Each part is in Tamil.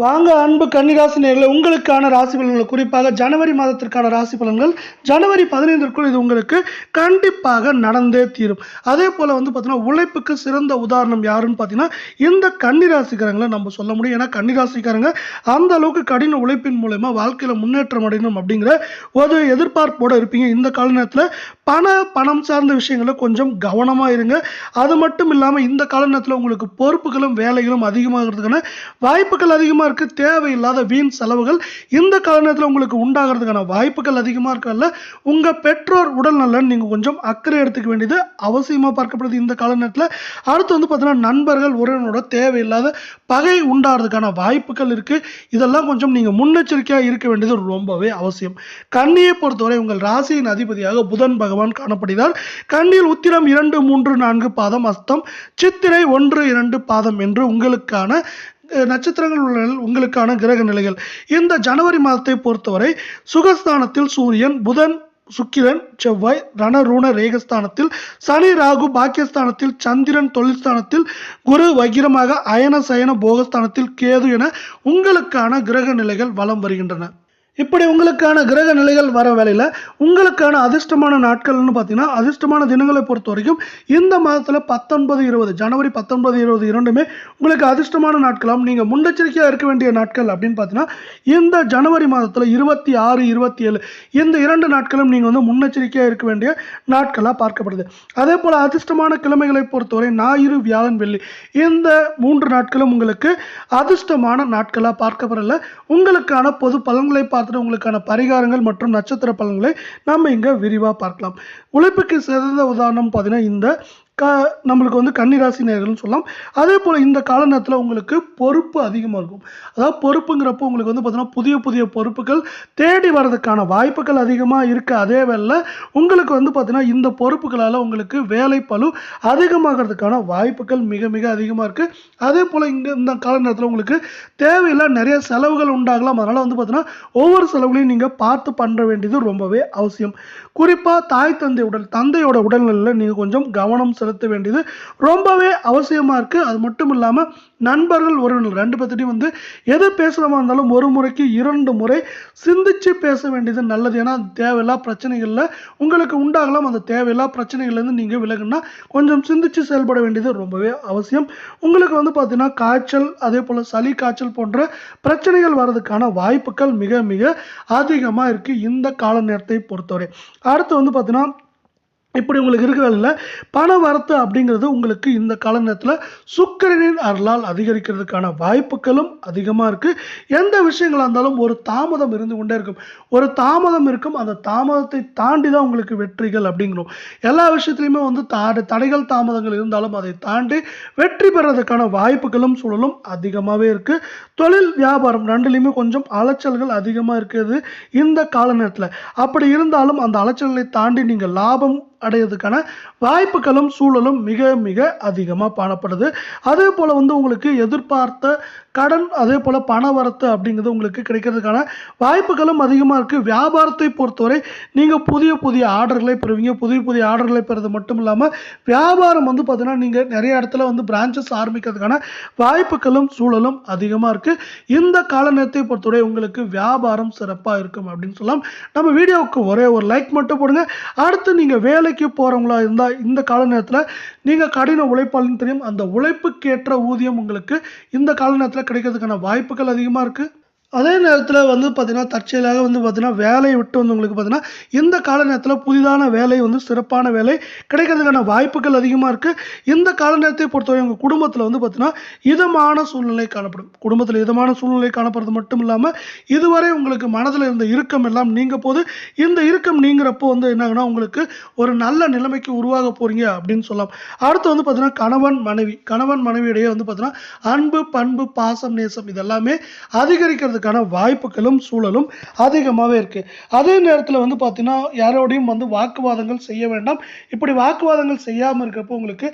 வாங்க அன்பு கன்னிராசி நேர்களே உங்களுக்கான ராசி பலன்கள் குறிப்பாக ஜனவரி மாதத்திற்கான ராசி பலன்கள் ஜனவரி பதினைந்திற்குள் இது உங்களுக்கு கண்டிப்பாக நடந்தே தீரும். அதே போல் வந்து பார்த்தீங்கன்னா உழைப்புக்கு சிறந்த உதாரணம் யாருன்னு பார்த்தீங்கன்னா இந்த கன்னிராசிக்காரங்களை நம்ம சொல்ல முடியும். ஏன்னா கன்னிராசிக்காரங்க அந்த அளவுக்கு கடின உழைப்பின் மூலயமா வாழ்க்கையில் முன்னேற்றம் அடையணும் அப்படிங்கிற ஒரு எதிர்பார்ப்போடு இருப்பீங்க. இந்த கால நேரத்தில் பண பணம் சார்ந்த விஷயங்களில் கொஞ்சம் கவனமாக இருங்க. அது மட்டும் இல்லாமல் இந்த காலநேரத்தில் உங்களுக்கு பொறுப்புகளும் வேலைகளும் அதிகமாகிறதுக்கான வாய்ப்புகள் அதிகமாக இருக்குது தேவையில்லாத வீண் செலவுகள் இந்த காலநேரத்தில் உங்களுக்கு உண்டாகிறதுக்கான வாய்ப்புகள் அதிகமாக இருக்கல உங்கள் பெற்றோர் உடல் நலன் நீங்கள் கொஞ்சம் அக்கறை எடுத்துக்க வேண்டியது அவசியமாக பார்க்கப்படுது இந்த காலநேரத்தில் அடுத்து வந்து பார்த்தீங்கன்னா நண்பர்கள் உறவினரோட தேவையில்லாத பகை உண்டாகிறதுக்கான வாய்ப்புகள் இருக்குது இதெல்லாம் கொஞ்சம் நீங்கள் முன்னெச்சரிக்கையாக இருக்க வேண்டியது ரொம்பவே அவசியம். கண்ணியை பொறுத்தவரை உங்கள் ராசியின் அதிபதியாக புதன் பகவான் பகவான் காணப்படுகிறார். கண்ணில் உத்திரம் இரண்டு மூன்று நான்கு பாதம் அஸ்தம் சித்திரை ஒன்று இரண்டு பாதம் என்று உங்களுக்கான நட்சத்திரங்கள் உள்ள உங்களுக்கான கிரக நிலைகள். இந்த ஜனவரி மாதத்தை பொறுத்தவரை சுகஸ்தானத்தில் சூரியன் புதன் சுக்கிரன் செவ்வாய் ரணரூண ரேகஸ்தானத்தில் சனி ராகு பாக்கியஸ்தானத்தில் சந்திரன் தொழில்ஸ்தானத்தில் குரு வகிரமாக அயன சயன போகஸ்தானத்தில் கேது என உங்களுக்கான கிரக நிலைகள் வலம் வருகின்றன. இப்படி உங்களுக்கான கிரக நிலைகள் வர வேலையில் உங்களுக்கான அதிர்ஷ்டமான நாட்கள்னு பார்த்தீங்கன்னா அதிர்ஷ்டமான தினங்களை பொறுத்த வரைக்கும் இந்த மாதத்தில் பத்தொன்பது இருபது ஜனவரி பத்தொன்பது இருபது இரண்டுமே உங்களுக்கு அதிர்ஷ்டமான நாட்களாம். நீங்கள் முன்னெச்சரிக்கையாக இருக்க வேண்டிய நாட்கள் அப்படின்னு பார்த்தீங்கன்னா இந்த ஜனவரி மாதத்தில் இருபத்தி ஆறு இருபத்தி ஏழு இந்த இரண்டு நாட்களும் நீங்கள் வந்து முன்னெச்சரிக்கையாக இருக்க வேண்டிய நாட்களாக பார்க்கப்படுது. அதே போல் அதிர்ஷ்டமான கிழமைகளை பொறுத்தவரை ஞாயிறு வியாழன் வெள்ளி இந்த மூன்று நாட்களும் உங்களுக்கு அதிர்ஷ்டமான நாட்களாக பார்க்கப்படல. உங்களுக்கான பொது பலன்களை பார்த்துட்டு உங்களுக்கான பரிகாரங்கள் மற்றும் நட்சத்திர பலன்களை நம்ம இங்கே விரிவாக பார்க்கலாம். உழைப்புக்கு சிறந்த உதாரணம் பார்த்தீங்கன்னா இந்த க நம்மளுக்கு வந்து கன்னிராசி நேர்கள்னு சொல்லலாம். அதே போல் இந்த கால நேரத்தில் உங்களுக்கு பொறுப்பு அதிகமாக இருக்கும். அதாவது பொறுப்புங்கிறப்போ உங்களுக்கு வந்து பார்த்தீங்கன்னா புதிய புதிய பொறுப்புகள் தேடி வர்றதுக்கான வாய்ப்புகள் அதிகமாக இருக்குது அதே வேளை உங்களுக்கு வந்து பார்த்தீங்கன்னா இந்த பொறுப்புகளால் உங்களுக்கு வேலை பளு அதிகமாகிறதுக்கான வாய்ப்புகள் மிக மிக அதிகமாக இருக்குது அதே போல் இங்கே இந்த கால நேரத்தில் உங்களுக்கு தேவையில்லை நிறைய செலவுகள் உண்டாகலாம். அதனால் வந்து பார்த்தீங்கன்னா ஒவ்வொரு செலவுகளையும் நீங்கள் பார்த்து பண்ண வேண்டியது ரொம்பவே அவசியம். குறிப்பாக தாய் தந்தை உடல் தந்தையோட உடல்நிலையில் நீங்கள் கொஞ்சம் கவனம் செலுத்த வேண்டியது. ரொம்பவே அவசியமாக இருக்குது அது மட்டும் இல்லாமல் நண்பர்கள் உறவினர் ரெண்டு பேர்த்திட்டையும் வந்து எது பேசுகிறமா இருந்தாலும் ஒரு முறைக்கு இரண்டு முறை சிந்திச்சு பேச வேண்டியது நல்லது. ஏன்னா தேவையில்லா பிரச்சனைகளில் உங்களுக்கு உண்டாகலாம். அந்த தேவையில்லா பிரச்சனைகள்லேருந்து நீங்கள் விலகுனா கொஞ்சம் சிந்திச்சு செயல்பட வேண்டியது ரொம்பவே அவசியம். உங்களுக்கு வந்து பார்த்தீங்கன்னா காய்ச்சல் அதே போல் சளி காய்ச்சல் போன்ற பிரச்சனைகள் வர்றதுக்கான வாய்ப்புகள் மிக மிக அதிகமாக இருக்குது இந்த கால நேரத்தை பொறுத்தவரை. அடுத்து வந்து பார்த்தீங்கன்னா இப்படி உங்களுக்கு இருக்கிறதில்ல பண வரத்து அப்படிங்கிறது உங்களுக்கு இந்த கால நேரத்தில் சுக்கரனின் அருளால் அதிகரிக்கிறதுக்கான வாய்ப்புகளும் அதிகமாக இருக்குது எந்த விஷயங்களாக இருந்தாலும் ஒரு தாமதம் இருந்து கொண்டே இருக்கும். ஒரு தாமதம் இருக்கும். அந்த தாமதத்தை தாண்டி தான் உங்களுக்கு வெற்றிகள் அப்படிங்கிறோம். எல்லா விஷயத்துலையுமே வந்து தாடு தடைகள் தாமதங்கள் இருந்தாலும் அதை தாண்டி வெற்றி பெறதுக்கான வாய்ப்புகளும் சூழலும் அதிகமாகவே இருக்குது தொழில் வியாபாரம் ரெண்டுலேயுமே கொஞ்சம் அலைச்சல்கள் அதிகமாக இருக்குது இந்த கால நேரத்தில் அப்படி இருந்தாலும் அந்த அலைச்சல்களை தாண்டி நீங்கள் லாபம் அடையிறதுக்கான வாய்ப்புகளும் சூழலும் மிக மிக அதிகமாக காணப்படுது. அதே போல் வந்து உங்களுக்கு எதிர்பார்த்த கடன் அதே போல் பண வரத்து அப்படிங்கிறது உங்களுக்கு கிடைக்கிறதுக்கான வாய்ப்புகளும் அதிகமாக இருக்குது வியாபாரத்தை பொறுத்தவரை நீங்கள் புதிய புதிய ஆர்டர்களை பெறுவீங்க. புதிய புதிய ஆர்டர்களை பெறுறது மட்டும் இல்லாமல் வியாபாரம் வந்து பார்த்தீங்கன்னா நீங்கள் நிறைய இடத்துல வந்து பிரான்ச்சஸ் ஆரம்பிக்கிறதுக்கான வாய்ப்புகளும் சூழலும் அதிகமாக இருக்குது இந்த கால நேரத்தை பொறுத்தவரை உங்களுக்கு வியாபாரம் சிறப்பாக இருக்கும் அப்படின்னு சொல்லலாம். நம்ம வீடியோவுக்கு ஒரே ஒரு லைக் மட்டும் போடுங்க. அடுத்து நீங்கள் வேலை வேலைக்கு போகிறவங்களா இருந்தால் இந்த கால நேரத்தில் நீங்கள் கடின உழைப்பாளின்னு தெரியும். அந்த உழைப்புக்கேற்ற ஊதியம் உங்களுக்கு இந்த கால நேரத்தில் கிடைக்கிறதுக்கான வாய்ப்புகள் அதிகமாக இருக்குது அதே நேரத்தில் வந்து பார்த்திங்கன்னா தற்செயலாக வந்து பார்த்திங்கன்னா வேலையை விட்டு வந்து உங்களுக்கு பார்த்தீங்கன்னா இந்த கால நேரத்தில் புதிதான வேலை வந்து சிறப்பான வேலை கிடைக்கிறதுக்கான வாய்ப்புகள் அதிகமாக இருக்குது இந்த கால நேரத்தை பொறுத்தவரை உங்கள் குடும்பத்தில் வந்து பார்த்திங்கன்னா இதமான சூழ்நிலை காணப்படும். குடும்பத்தில் இதமான சூழ்நிலை காணப்படுறது மட்டும் இல்லாமல் இதுவரை உங்களுக்கு மனதில் இருந்த இறுக்கம் எல்லாம் நீங்கள் போது இந்த இறுக்கம் நீங்கிறப்போ வந்து என்னாகுன்னா உங்களுக்கு ஒரு நல்ல நிலைமைக்கு உருவாக போகிறீங்க அப்படின்னு சொல்லலாம். அடுத்து வந்து பார்த்திங்கன்னா கணவன் மனைவி. கணவன் மனைவியிடையே வந்து பார்த்திங்கன்னா அன்பு பண்பு பாசம் நேசம் இதெல்லாமே அதிகரிக்கிறது கிடைக்கிறதுக்கான வாய்ப்புகளும் சூழலும் அதிகமாகவே இருக்குது அதே நேரத்தில் வந்து பார்த்தீங்கன்னா யாரோடையும் வந்து வாக்குவாதங்கள் செய்ய வேண்டாம். இப்படி வாக்குவாதங்கள் செய்யாமல் இருக்கிறப்போ உங்களுக்கு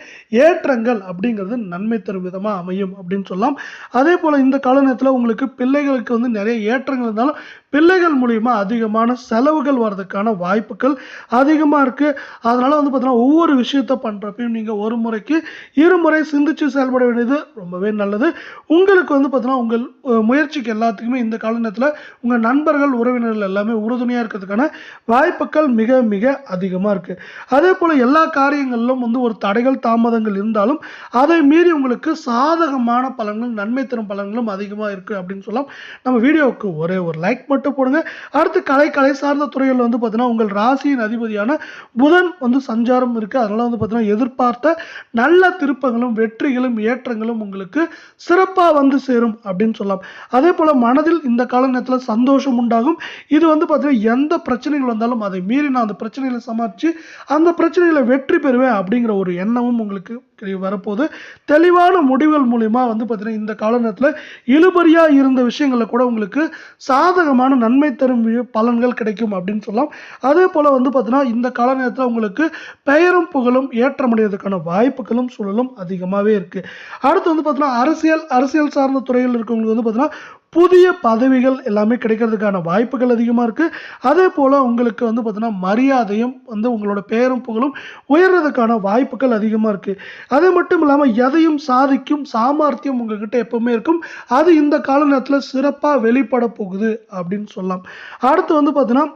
ஏற்றங்கள் அப்படிங்கிறது நன்மை தரும் விதமாக அமையும் அப்படின்னு சொல்லலாம். அதே போல் இந்த கால நேரத்தில் உங்களுக்கு பிள்ளைகளுக்கு வந்து நிறைய ஏற்றங்கள் இருந்தாலும் பிள்ளைகள் மூலிமா அதிகமான செலவுகள் வர்றதுக்கான வாய்ப்புகள் அதிகமாக இருக்குது அதனால் வந்து பார்த்தீங்கன்னா ஒவ்வொரு விஷயத்த பண்ணுறப்பையும் நீங்கள் ஒரு முறைக்கு இருமுறை சிந்திச்சு செயல்பட வேண்டியது ரொம்பவே நல்லது. உங்களுக்கு வந்து பார்த்தீங்கன்னா உங்கள் முயற்சிக்கு எல்லாத்துக்குமே இந்த கால நேரத்தில் உங்கள் நண்பர்கள் உறவினர்கள் எல்லாமே உறுதுணையாக இருக்கிறதுக்கான வாய்ப்புகள் மிக மிக அதிகமாக இருக்குது அதே போல் எல்லா காரியங்களிலும் வந்து ஒரு தடைகள் தாமதங்கள் இருந்தாலும் அதை மீறி உங்களுக்கு சாதகமான பலன்கள் நன்மை தரும் பலன்களும் அதிகமாக இருக்குது அப்படின்னு சொல்லலாம். நம்ம வீடியோவுக்கு ஒரே ஒரு லைக் மட்டும் போடுங்க. அடுத்து கலை கலை சார்ந்த துறையில் வந்து பார்த்தீங்கன்னா உங்கள் ராசியின் அதிபதியான புதன் வந்து சஞ்சாரம் இருக்குது அதனால் வந்து பார்த்தீங்கன்னா எதிர்பார்த்த நல்ல திருப்பங்களும் வெற்றிகளும் ஏற்றங்களும் உங்களுக்கு சிறப்பாக வந்து சேரும் அப்படின்னு சொல்லலாம். அதே போல் மனதில் இந்த கால நேரத்தில் சந்தோஷம் உண்டாகும். இது வந்து பார்த்தீங்கன்னா எந்த பிரச்சனைகள் வந்தாலும் அதை மீறி நான் அந்த பிரச்சனைகளை சமாளித்து அந்த பிரச்சனைகளை வெற்றி பெறுவேன் அப்படிங்கிற ஒரு எண்ணமும் உங்களுக்கு வரப்போது வரப்போகுது. தெளிவான முடிவுகள் மூலிமா வந்து பார்த்தீங்கன்னா இந்த கால நேரத்தில் இழுபறியாக இருந்த விஷயங்களில் கூட உங்களுக்கு சாதகமான நன்மை தரும் பலன்கள் கிடைக்கும் அப்படின்னு சொல்லலாம். அதே போல் வந்து பார்த்தீங்கன்னா இந்த கால நேரத்தில் உங்களுக்கு பெயரும் புகழும் ஏற்றமடைவதற்கான வாய்ப்புகளும் சூழலும் அதிகமாகவே இருக்குது அடுத்து வந்து பார்த்தீங்கன்னா அரசியல் அரசியல் சார்ந்த துறையில் இருக்கவங்களுக்கு வந்து பார்த்தீங்கன்னா புதிய பதவிகள் எல்லாமே கிடைக்கிறதுக்கான வாய்ப்புகள் அதிகமாக இருக்குது அதே போல் உங்களுக்கு வந்து பார்த்தீங்கன்னா மரியாதையும் வந்து உங்களோட பேரும் புகழும் உயர்றதுக்கான வாய்ப்புகள் அதிகமாக இருக்குது அது மட்டும் இல்லாமல் எதையும் சாதிக்கும் சாமர்த்தியம் உங்ககிட்ட எப்பவுமே இருக்கும். அது இந்த கால நேரத்தில் சிறப்பாக வெளிப்பட போகுது அப்படின்னு சொல்லலாம். அடுத்து வந்து பார்த்தீங்கன்னா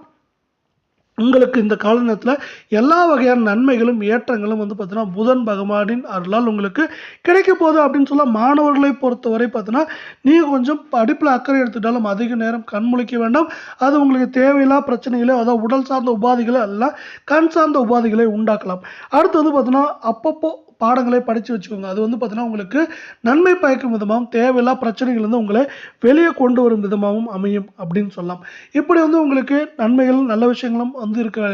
உங்களுக்கு இந்த கால நேரத்தில் எல்லா வகையான நன்மைகளும் ஏற்றங்களும் வந்து பார்த்தீங்கன்னா புதன் பகவானின் அருளால் உங்களுக்கு கிடைக்க போகுது அப்படின்னு சொல்ல மாணவர்களை பொறுத்தவரை பார்த்தீங்கன்னா நீங்கள் கொஞ்சம் படிப்பில் அக்கறை எடுத்துட்டாலும் அதிக நேரம் கண் முழிக்க வேண்டாம். அது உங்களுக்கு தேவையில்லா பிரச்சனைகளோ அதாவது உடல் சார்ந்த உபாதைகளோ எல்லாம் கண் சார்ந்த உபாதைகளை உண்டாக்கலாம். அடுத்து வந்து பார்த்தீங்கன்னா அப்பப்போ பாடங்களை படித்து வச்சுக்கோங்க. அது வந்து பார்த்தீங்கன்னா உங்களுக்கு நன்மை பயக்கும் விதமாகவும் தேவையில்லா பிரச்சனைகள் வந்து உங்களை வெளியே கொண்டு வரும் விதமாகவும் அமையும் அப்படின்னு சொல்லலாம். இப்படி வந்து உங்களுக்கு நன்மைகளும் நல்ல விஷயங்களும் வந்து இருக்கிற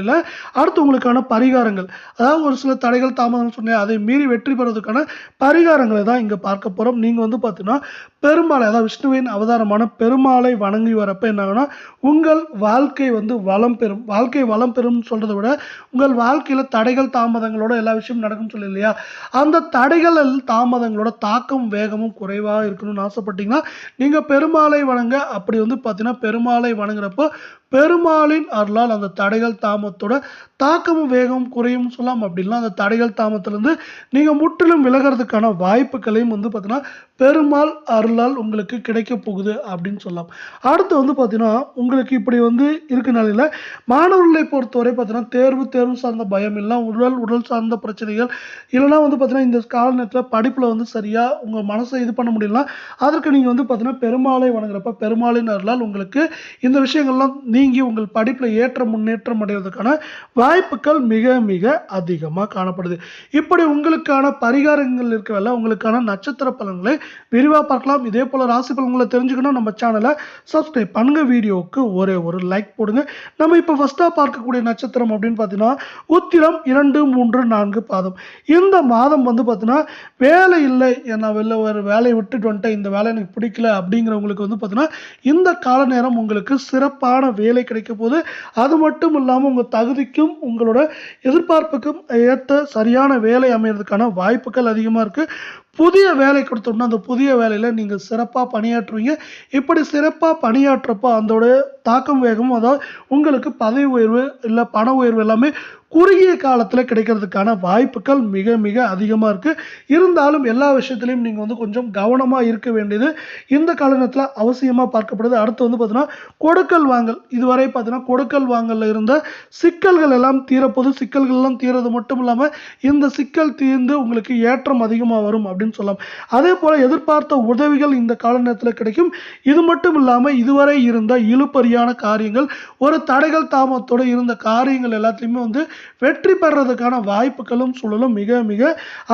அடுத்து உங்களுக்கான பரிகாரங்கள். அதாவது ஒரு சில தடைகள் தாமதம்னு சொன்னேன். அதை மீறி வெற்றி பெறுவதற்கான பரிகாரங்களை தான் இங்கே பார்க்க போகிறோம் நீங்கள் வந்து பார்த்தீங்கன்னா பெருமாளை அதாவது விஷ்ணுவின் அவதாரமான பெருமாளை வணங்கி வரப்போ என்ன உங்கள் வாழ்க்கை வந்து வளம் பெறும். வாழ்க்கை வளம் பெறும்னு சொல்கிறத விட உங்கள் வாழ்க்கையில் தடைகள் தாமதங்களோட எல்லா விஷயமும் நடக்கும்னு சொல்லி இல்லையா? அந்த தடைகள் தாமதங்களோட தாக்கம் வேகமும் குறைவாக இருக்கணும்னு ஆசைப்பட்டீங்கன்னா நீங்கள் பெருமாளை வணங்க. அப்படி வந்து பார்த்தீங்கன்னா பெருமாளை வணங்குறப்போ பெருமாளின் அருளால் அந்த தடைகள் தாமத்தோட தாக்கமும் வேகமும் குறையும் சொல்லலாம் அப்படின்னா அந்த தடைகள் தாமத்திலிருந்து நீங்கள் முற்றிலும் விலகிறதுக்கான வாய்ப்புகளையும் வந்து பார்த்தீங்கன்னா பெருமாள் அருளால் உங்களுக்கு கிடைக்க போகுது அப்படின்னு சொல்லலாம் அடுத்து வந்து பார்த்தீங்கன்னா உங்களுக்கு இப்படி வந்து இருக்க நிலையில் மாணவர்களை பொறுத்தவரை பார்த்தீங்கன்னா தேர்வு தேர்வு சார்ந்த பயம் இல்லை. உடல் உடல் சார்ந்த பிரச்சனைகள் இல்லைன்னா வந்து பார்த்தீங்கன்னா இந்த கால நேரத்தில் படிப்பில் வந்து சரியாக உங்கள் மனசை இது பண்ண முடியலனா அதற்கு நீங்கள் வந்து பார்த்தீங்கன்னா பெருமாளை வணங்குறப்ப பெருமாளின் அருளால் உங்களுக்கு இந்த விஷயங்கள்லாம் நீங்கி உங்கள் படிப்பில் ஏற்ற முன்னேற்றம் அடைவதற்கான வாய்ப்புகள் மிக மிக அதிகமாக காணப்படுது. இப்படி உங்களுக்கான பரிகாரங்கள் இருக்கவல்ல உங்களுக்கான நட்சத்திர பலன்களை விரிவாக பார்க்கலாம். இதே போல் ராசி பலன்களை தெரிஞ்சுக்கணும் நம்ம சேனலை சப்ஸ்கிரைப் பண்ணுங்க. வீடியோவுக்கு ஒரே ஒரு லைக் போடுங்க. நம்ம இப்போ ஃபஸ்ட்டாக பார்க்கக்கூடிய நட்சத்திரம் அப்படின்னு பார்த்தீங்கன்னா உத்திரம் இரண்டு மூன்று நான்கு பாதம். இந்த மாதம் வந்து பார்த்தீங்கன்னா வேலை இல்லை நான் வெளில ஒரு வேலையை விட்டுட்டு வந்துட்டேன் இந்த வேலை எனக்கு பிடிக்கல அப்படிங்கிறவங்களுக்கு வந்து பார்த்தீங்கன்னா இந்த கால நேரம் உங்களுக்கு சிறப்பான வேலை கிடைக்க போது அது மட்டும் இல்லாமல் உங்கள் தகுதிக்கும் உங்களோட எதிர்பார்ப்புக்கும் ஏற்ற சரியான வேலை அமைகிறதுக்கான வாய்ப்புகள் அதிகமாக இருக்குது புதிய வேலை கொடுத்தோம்னா அந்த புதிய வேலையில் நீங்கள் சிறப்பாக பணியாற்றுவீங்க. இப்படி சிறப்பாக பணியாற்றப்போ அதோட தாக்கம் வேகமும் அதாவது உங்களுக்கு பதவி உயர்வு இல்லை பண உயர்வு எல்லாமே குறுகிய காலத்தில் கிடைக்கிறதுக்கான வாய்ப்புகள் மிக மிக அதிகமாக இருக்குது இருந்தாலும் எல்லா விஷயத்துலையும் நீங்கள் வந்து கொஞ்சம் கவனமாக இருக்க வேண்டியது இந்த காலகட்டத்தில் அவசியமாக பார்க்கப்படுது. அடுத்து வந்து பார்த்தீங்கன்னா கொடுக்கல் வாங்கல். இதுவரை பார்த்தீங்கன்னா கொடுக்கல் வாங்கலில் இருந்த சிக்கல்கள் எல்லாம் தீரப்போது சிக்கல்கள் எல்லாம் தீரது மட்டும் இல்லாமல் இந்த சிக்கல் தீர்ந்து உங்களுக்கு ஏற்றம் அதிகமாக வரும். அப்படின்னு சொல்லலாம் அதே போல் எதிர்பார்த்த உதவிகள் இந்த கால நேரத்தில் கிடைக்கும். இது மட்டும் இல்லாமல் இதுவரை இருந்த இழுப்பறியான காரியங்கள் ஒரு தடைகள் தாமத்தோடு இருந்த காரியங்கள் எல்லாத்தையுமே வந்து வெற்றி பெறதுக்கான வாய்ப்புகளும் சூழலும் மிக மிக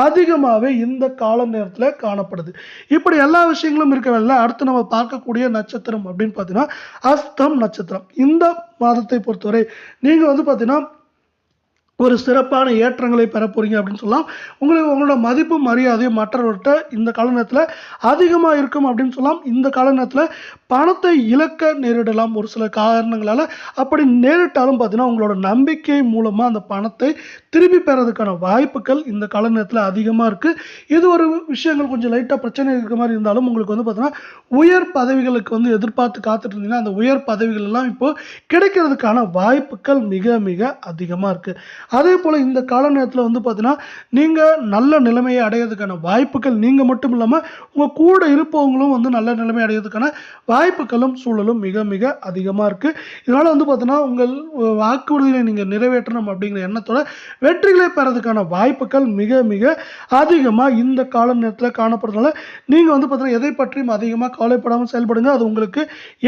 அதிகமாகவே இந்த கால நேரத்தில் காணப்படுது. இப்படி எல்லா விஷயங்களும் இருக்கவில்லை அடுத்து நம்ம பார்க்கக்கூடிய நட்சத்திரம் அப்படின்னு பார்த்தீங்கன்னா அஸ்தம் நட்சத்திரம். இந்த மாதத்தை பொறுத்தவரை நீங்கள் வந்து பார்த்தீங்கன்னா ஒரு சிறப்பான ஏற்றங்களை பெற போகிறீங்க அப்படின்னு சொல்லலாம். உங்களுக்கு உங்களோட மதிப்பு மரியாதையும் மற்றவர்கிட்ட இந்த காலநேரத்தில் அதிகமாக இருக்கும் அப்படின்னு சொல்லலாம். இந்த காலநேரத்தில் பணத்தை இழக்க நேரிடலாம் ஒரு சில காரணங்களால். அப்படி நேரிட்டாலும் பார்த்தீங்கன்னா உங்களோட நம்பிக்கை மூலமாக அந்த பணத்தை திருப்பி பெறதுக்கான வாய்ப்புகள் இந்த கால நேரத்தில் அதிகமாக இருக்குது இது ஒரு விஷயங்கள் கொஞ்சம் லைட்டாக பிரச்சனை இருக்க மாதிரி இருந்தாலும் உங்களுக்கு வந்து பார்த்தீங்கன்னா உயர் பதவிகளுக்கு வந்து எதிர்பார்த்து காத்துட்டு இருந்தீங்கன்னா அந்த உயர் பதவிகள் எல்லாம் இப்போ கிடைக்கிறதுக்கான வாய்ப்புகள் மிக மிக அதிகமாக இருக்குது அதே போல் இந்த கால நேரத்தில் வந்து பார்த்தீங்கன்னா நீங்கள் நல்ல நிலைமையை அடையிறதுக்கான வாய்ப்புகள் நீங்கள் மட்டும் இல்லாமல் உங்கள் கூட இருப்பவங்களும் வந்து நல்ல நிலைமை அடையிறதுக்கான வாய்ப்புகளும் சூழலும் மிக மிக அதிகமாக இருக்குது இதனால் வந்து பார்த்தீங்கன்னா உங்கள் வாக்குறுதிகளை நீங்கள் நிறைவேற்றணும் அப்படிங்கிற எண்ணத்தோட வெற்றிகளை பெறதுக்கான வாய்ப்புகள் மிக மிக அதிகமாக இந்த கால நேரத்தில் காணப்படுறதுனால நீங்கள் வந்து பார்த்தீங்கன்னா எதை பற்றியும் அதிகமாக கவலைப்படாமல் செயல்படுங்க. அது உங்களுக்கு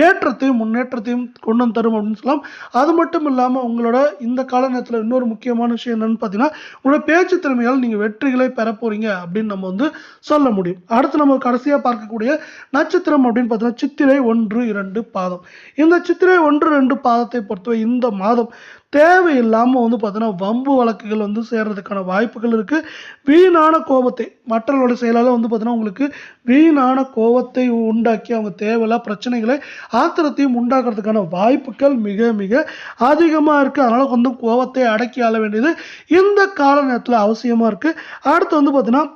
ஏற்றத்தையும் முன்னேற்றத்தையும் கொண்டு வந்து தரும் அப்படின்னு சொல்லலாம். அது மட்டும் இல்லாமல் உங்களோட இந்த கால நேரத்தில் இன்னொரு முக்கியமான விஷயம் என்னன்னு பார்த்தீங்கன்னா உங்களோட பேச்சு திறமையால் நீங்கள் வெற்றிகளை பெற போகிறீங்க அப்படின்னு நம்ம வந்து சொல்ல முடியும். அடுத்து நம்ம கடைசியாக பார்க்கக்கூடிய நட்சத்திரம் அப்படின்னு பார்த்தீங்கன்னா சித்திரை ஒன்று இரண்டு பாதம். இந்த சித்திரை ஒன்று ரெண்டு பாதத்தை பொறுத்தவரை இந்த மாதம் தேவையில்லாமல் வந்து பார்த்தீங்கன்னா வம்பு வழக்குகள் வந்து சேர்றதுக்கான வாய்ப்புகள் இருக்குது வீணான கோபத்தை மற்றவர்களோட செயலால் வந்து பார்த்தீங்கன்னா உங்களுக்கு வீணான கோபத்தை உண்டாக்கி அவங்க தேவையில்லா பிரச்சனைகளை ஆத்திரத்தையும் உண்டாக்குறதுக்கான வாய்ப்புகள் மிக மிக அதிகமாக இருக்குது அதனால் வந்து கோபத்தை அடக்கி ஆள வேண்டியது இந்த கால நேரத்தில் அவசியமாக இருக்குது அடுத்து வந்து பார்த்தீங்கன்னா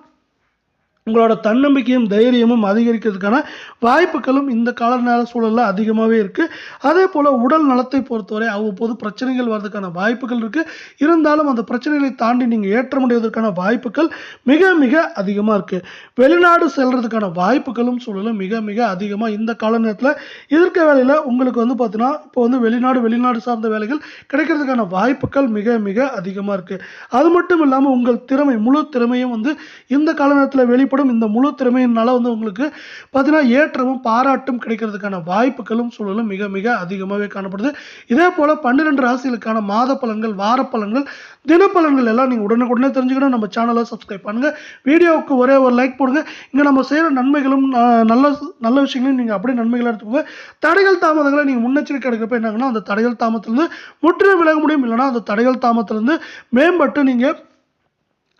உங்களோட தன்னம்பிக்கையும் தைரியமும் அதிகரிக்கிறதுக்கான வாய்ப்புகளும் இந்த கால சூழலில் அதிகமாகவே இருக்குது அதே போல் உடல் நலத்தை பொறுத்தவரை அவ்வப்போது பிரச்சனைகள் வர்றதுக்கான வாய்ப்புகள் இருக்குது இருந்தாலும் அந்த பிரச்சனைகளை தாண்டி நீங்கள் ஏற்றமடைவதற்கான வாய்ப்புகள் மிக மிக அதிகமாக இருக்குது வெளிநாடு செல்கிறதுக்கான வாய்ப்புகளும் சூழலும் மிக மிக அதிகமாக இந்த கால நேரத்தில் இருக்க வேலையில் உங்களுக்கு வந்து பார்த்தீங்கன்னா இப்போ வந்து வெளிநாடு வெளிநாடு சார்ந்த வேலைகள் கிடைக்கிறதுக்கான வாய்ப்புகள் மிக மிக அதிகமாக இருக்குது அது மட்டும் இல்லாமல் உங்கள் திறமை முழு திறமையும் வந்து இந்த கால நேரத்தில் வெளிப்படும் இந்த முழு திறமையினால் வந்து உங்களுக்கு பார்த்தீங்கன்னா ஏற்றமும் பாராட்டும் கிடைக்கிறதுக்கான வாய்ப்புகளும் சூழலும் மிக மிக அதிகமாகவே காணப்படுது. இதே போல் பன்னிரெண்டு ராசிகளுக்கான மாத பலன்கள் வார பலன்கள் தினப்பலன்கள் எல்லாம் நீங்கள் உடனுக்குடனே தெரிஞ்சுக்கணும். நம்ம சேனலை சப்ஸ்கிரைப் பண்ணுங்கள் வீடியோவுக்கு ஒரே ஒரு லைக் போடுங்க. இங்கே நம்ம செய்கிற நன்மைகளும் நல்ல நல்ல விஷயங்களையும் நீங்கள் அப்படியே நன்மைகளாக எடுத்துக்கோங்க. தடைகள் தாமதங்களை நீங்கள் முன்னெச்சரிக்கை எடுக்கிறப்ப என்னாங்கன்னா அந்த தடைகள் தாமத்திலிருந்து முற்றிலும் விலக முடியும். இல்லைன்னா அந்த தடைகள் தாமத்திலிருந்து மேம்பட்டு நீங்கள்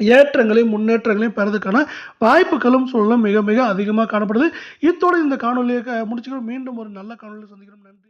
ஏற்றங்களையும் முன்னேற்றங்களையும் பெறதுக்கான வாய்ப்புகளும் சூழலும் மிக மிக அதிகமாக காணப்படுது. இத்தோடு இந்த காணொலியை க- முடிச்சுக்கிறோம். மீண்டும் ஒரு நல்ல காணொலியை சந்திக்கிறோம். நன்றி.